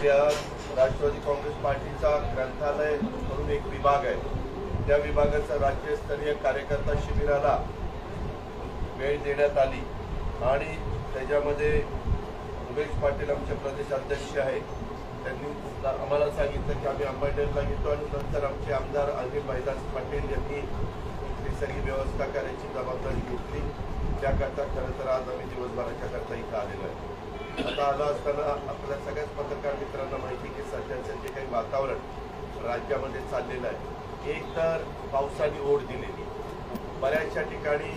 त्या राष्ट्रवादी काँग्रेस पार्टीचा ग्रंथालय म्हणून एक विभाग आहे. त्या विभागाचा राज्यस्तरीय कार्यकर्ता शिबिराला वेळ देण्यात आली आणि त्याच्यामध्ये उमेश पाटील आमचे प्रदेश अध्यक्ष आहेत. त्यांनी आम्हाला सांगितलं की आम्ही अंबाडेरला घेतो आणि नंतर आमचे आमदार अनिल मैदास पाटील यांनी ती सगळी व्यवस्था करायची जबाबदारी घेतली. त्याकरता खरं तर आज आम्ही दिवसभराच्या करता इथं आलेलो आहे. आता आलं असताना आपल्या सगळ्याच पत्रकार मित्रांना माहिती की सध्याचं जे काही वातावरण राज्यामध्ये चाललेलं आहे. एक तर पावसाने ओढ दिलेली. बऱ्याचशा ठिकाणी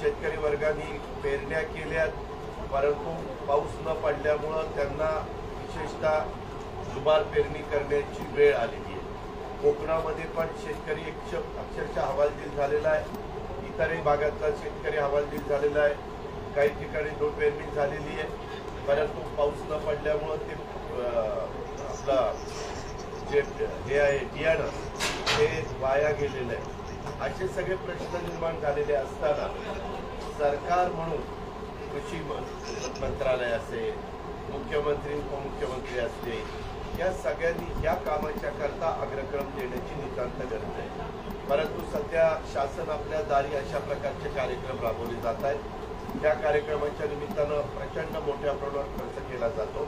शेतकरी वर्गाने पेरण्या केल्यात परंतु पाऊस न पडल्यामुळं त्यांना विशेषतः दुबार पेरणी करण्याची वेळ आलेली आहे. कोकणामध्ये पण शेतकरी एक अक्षरशः हवालदिल झालेला आहे. इतरही भागातला शेतकरी हवालदिल झालेला आहे. काही ठिकाणी दोन पेरणी झालेली आहे. परंतु पाऊस न पडल्यामुळं ते आपला जे हे आहे बियाणं ते वाया गेलेलं आहे. असे सगळे प्रश्न निर्माण झालेले असताना सरकार म्हणून कृषी मंत्रालय असेल मुख्यमंत्री उपमुख्यमंत्री असतील या सगळ्यांनी या कामाच्या करता अग्रक्रम देण्याची नितांत गरज आहे. परंतु सध्या शासन आपल्या दारी अशा प्रकारचे कार्यक्रम राबवले जात आहेत. या कार्यक्रमाच्या निमित्तानं प्रचंड मोठ्या प्रमाणात खर्च केला जातो.